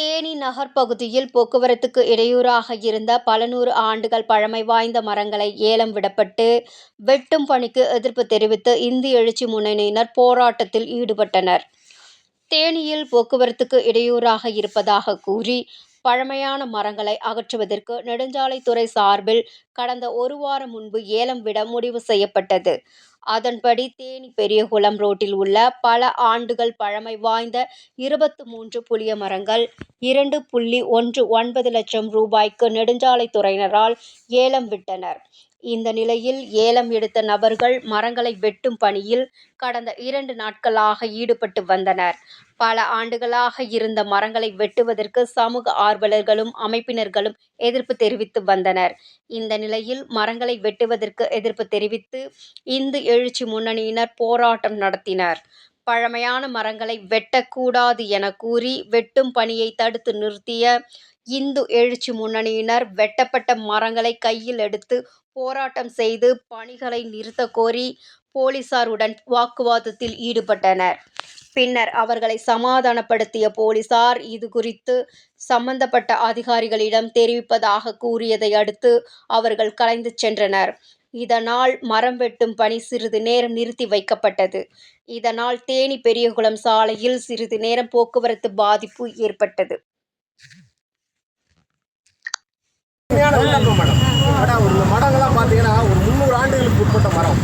தேனி நகர் பகுதியில் போக்குவரத்துக்கு இடையூறாக இருந்த பல நூறு ஆண்டுகள் பழமை வாய்ந்த மரங்களை ஏலம் விடப்பட்டு வெட்டும் பணிக்கு எதிர்ப்பு தெரிவித்து இந்து எழுச்சி முன்னணியினர் போராட்டத்தில் ஈடுபட்டனர். தேனியில் போக்குவரத்துக்கு இடையூறாக இருப்பதாக கூறி பழமையான மரங்களை அகற்றுவதற்கு நெடுஞ்சாலைத்துறை சார்பில் கடந்த ஒரு வாரம் முன்பு ஏலம் விட முடிவு செய்யப்பட்டது. அதன்படி தேனி பெரியகுளம் ரோட்டில் உள்ள பல ஆண்டுகள் பழமை வாய்ந்த இருபத்து மூன்று புளிய மரங்கள் இரண்டு புள்ளி ஒன்று ஒன்பது லட்சம் ரூபாய்க்கு நெடுஞ்சாலைத்துறையினரால் ஏலம் விட்டனர். இந்த நிலையில் ஏலம் எடுத்த நபர்கள் மரங்களை வெட்டும் பணியில் கடந்த இரண்டு நாட்களாக ஈடுபட்டு வந்தனர். பல ஆண்டுகளாக இருந்த மரங்களை வெட்டுவதற்கு சமூக ஆர்வலர்களும் அமைப்பினர்களும் எதிர்ப்பு தெரிவித்து வந்தனர். இந்த நிலையில் மரங்களை வெட்டுவதற்கு எதிர்ப்பு தெரிவித்து இந்து எழுச்சி முன்னணியினர் போராட்டம் நடத்தினர். பழமையான மரங்களை வெட்டக்கூடாது என கூறி வெட்டும் பணியை தடுத்து நிறுத்திய இந்து எழுச்சி முன்னணியினர் வெட்டப்பட்ட மரங்களை கையில் எடுத்து போராட்டம் செய்து பணிகளை நிறுத்த கோரி போலீசாருடன் வாக்குவாதத்தில் ஈடுபட்டனர். பின்னர் அவர்களை சமாதானப்படுத்திய போலீசார் இது குறித்து சம்பந்தப்பட்ட அதிகாரிகளிடம் தெரிவிப்பதாக கூறியதை அடுத்து அவர்கள் கலைந்து சென்றனர். இதனால் மரம் வெட்டும் பணி சிறிது நேரம் நிறுத்தி வைக்கப்பட்டது. இதனால் தேனி பெரியகுளம் சாலையில் சிறிது நேரம் போக்குவரத்து பாதிப்பு ஏற்பட்டது. உண்மையான மடம். ஆனால் ஒரு மடங்கள்லாம் பார்த்தீங்கன்னா ஒரு முந்நூறு ஆண்டுகளுக்கு உட்பட்ட மரம்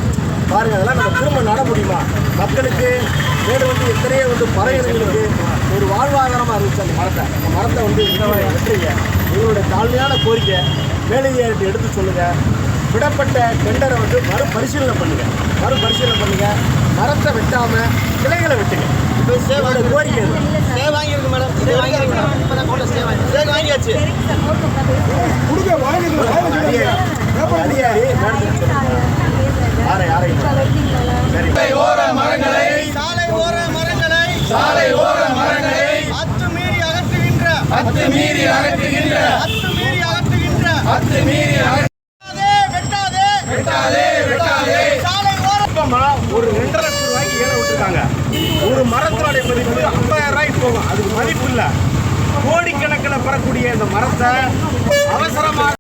பாருங்கள் அதெல்லாம் நம்ம திரும்ப நட முடியுமா? மக்களுக்கு வேறு வந்து எத்தனையோ வந்து பறவைகளுக்கு ஒரு வாழ்வாதாரமாக இருந்துச்சு அந்த மரத்தை. அந்த மரத்தை வந்து இன்னும் வெட்டுறீங்க எங்களுடைய தாழ்மையான கோரிக்கை மேலதிகாரிட்டு எடுத்து சொல்லுங்கள் விடப்பட்ட டெண்டரை வந்து மறுபரிசீலனை பண்ணுங்க. மறுபரிசீலனை பண்ணுங்க. மரத்தை வெட்டாம கிளைகளை வெட்டுங்க. இதோட கோரிக்கை இது. ஸ்டே வாங்கியிருக்கு மேடம் வாங்கியிருக்கு இப்போ தான் வாங்கி வாங்கியாச்சு. அதிகாரி அதிகாரி யாரை யாரை? சரி. ஓர மரங்களை சாலை ஓர மரங்களை சாலை ஓர மரங்களை அத்துமீறி அகற்றுகின்ற அத்துமீறி அகற்றுகின்ற. அத்துமீறி அகற்றுகின்ற. அத்துமீறி வெட்டாதே வெட்டாதே வெட்டாதே சாலை ஓர இப்பமா ஒரு ரெண்டரை லட்சம் ரூபாய்க்கு ஏழை விட்டுருக்காங்க ஒரு மரத்தினுடைய மதிப்பு ஐம்பதாயிரம் ரூபாய்க்கு போகும். அதுக்கு மதிப்பு இல்லை. கோடிக்கணக்கில் பெறக்கூடிய இந்த மரத்தை அவசரமாக